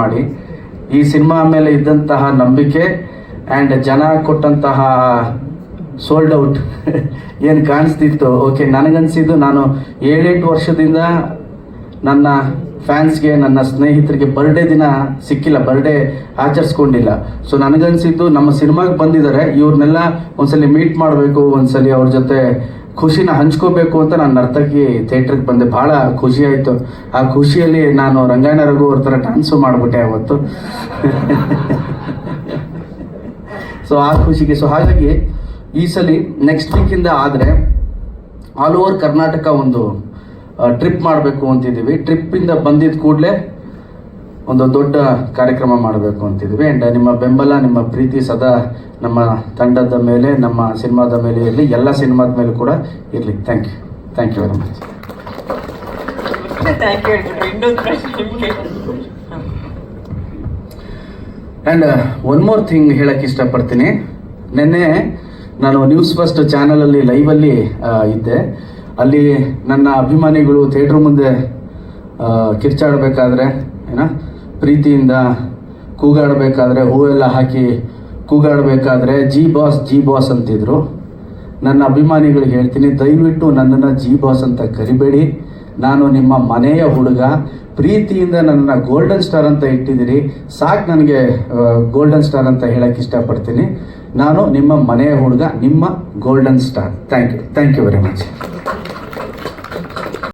ಮಾಡಿ. ಈ ಸಿನಿಮಾ ಮೇಲೆ ಇದ್ದಂತಹ ನಂಬಿಕೆ ಆ್ಯಂಡ್ ಜನ ಕೊಟ್ಟಂತಹ ಸೋಲ್ಡ್ ಔಟ್ ಏನು ಕಾಣಿಸ್ತಿತ್ತು? ಓಕೆ ನನಗನ್ಸಿದ್ದು ನಾನು ಏಳೆಂಟು ವರ್ಷದಿಂದ ನನ್ನ ಫ್ಯಾನ್ಸ್ಗೆ, ನನ್ನ ಸ್ನೇಹಿತರಿಗೆ ಬರ್ಡೇ ದಿನ ಸಿಕ್ಕಿಲ್ಲ ಬರ್ಡೇ ಆಚರಿಸ್ಕೊಂಡಿಲ್ಲ. ಸೊ ನನಗನ್ಸಿದ್ದು ನಮ್ಮ ಸಿನಿಮಾಗೆ ಬಂದಿದ್ದಾರೆ. ಇವ್ರನ್ನೆಲ್ಲ ಒಂದ್ಸಲಿ ಮೀಟ್ ಮಾಡಬೇಕು, ಒಂದ್ಸಲಿ ಅವ್ರ ಜೊತೆ ಖುಷಿನ ಹಂಚ್ಕೋಬೇಕು ಅಂತ ನಾನು ನರ್ತಕಿ ಥಿಯೇಟ್ರಿಗೆ ಬಂದೆ. ಭಾಳ ಖುಷಿ ಆಯಿತು. ಆ ಖುಷಿಯಲ್ಲಿ ನಾನು ರಂಗಾಯಣ ರಘು ಅವ್ರ ಥರ ಡ್ಯಾನ್ಸು ಮಾಡಿಬಿಟ್ಟೆ ಅವತ್ತು. ಸೊ ಆ ಖುಷಿಗೆ ಸೊ ಹಾಗಾಗಿ ಈ ಸಲ ನೆಕ್ಸ್ಟ್ ವೀಕಿಂದ ಆದರೆ ಆಲ್ ಓವರ್ ಕರ್ನಾಟಕ ಒಂದು ಟ್ರಿಪ್ ಮಾಡಬೇಕು ಅಂತಿದ್ದೀವಿ. ಟ್ರಿಪ್ಪಿಂದ ಬಂದಿದ್ದ ಕೂಡಲೇ ಒಂದು ದೊಡ್ಡ ಕಾರ್ಯಕ್ರಮ ಮಾಡಬೇಕು ಅಂತಿದ್ವಿ ಆ್ಯಂಡ್ ನಿಮ್ಮ ಬೆಂಬಲ ನಿಮ್ಮ ಪ್ರೀತಿ ಸದಾ ನಮ್ಮ ತಂಡದ ಮೇಲೆ ನಮ್ಮ ಸಿನಿಮಾದ ಮೇಲೆ ಇರಲಿ. ಎಲ್ಲ ಸಿನಿಮಾದ ಮೇಲೆ ಕೂಡ ಇರಲಿ. Thank you thank you very much and one more thing ಹೇಳಕ್ಕೆ ಇಷ್ಟಪಡ್ತೀನಿ. ನಿನ್ನೆ ನಾನು ನ್ಯೂಸ್ ಫಸ್ಟ್ ಚಾನಲಲ್ಲಿ ಲೈವಲ್ಲಿ ಇದ್ದೆ. ಅಲ್ಲಿ ನನ್ನ ಅಭಿಮಾನಿಗಳು ಥಿಯೇಟ್ರ್ ಮುಂದೆ ಕಿರ್ಚಾಡಬೇಕಾದ್ರೆ ಏನ? ಪ್ರೀತಿಯಿಂದ ಕೂಗಾಡಬೇಕಾದ್ರೆ ಹೂವೆಲ್ಲ ಹಾಕಿ ಕೂಗಾಡಬೇಕಾದ್ರೆ, ಜಿ ಬಾಸ್ ಜಿ ಬಾಸ್ ಅಂತಿದ್ರು. ನನ್ನ ಅಭಿಮಾನಿಗಳಿಗೆ ಹೇಳ್ತೀನಿ, ದಯವಿಟ್ಟು ನನ್ನನ್ನು ಜಿ ಬಾಸ್ ಅಂತ ಕರಿಬೇಡಿ. ನಾನು ನಿಮ್ಮ ಮನೆಯ ಹುಡುಗ. ಪ್ರೀತಿಯಿಂದ ನನ್ನನ್ನು ಗೋಲ್ಡನ್ ಸ್ಟಾರ್ ಅಂತ ಇಟ್ಟಿದ್ದೀರಿ. ಸಾಕು ನನಗೆ ಗೋಲ್ಡನ್ ಸ್ಟಾರ್ ಅಂತ ಹೇಳಕ್ಕೆ ಇಷ್ಟಪಡ್ತೀನಿ. ನಾನು ನಿಮ್ಮ ಮನೆಯ ಹುಡುಗ, ನಿಮ್ಮ golden star. Thank you thank you very much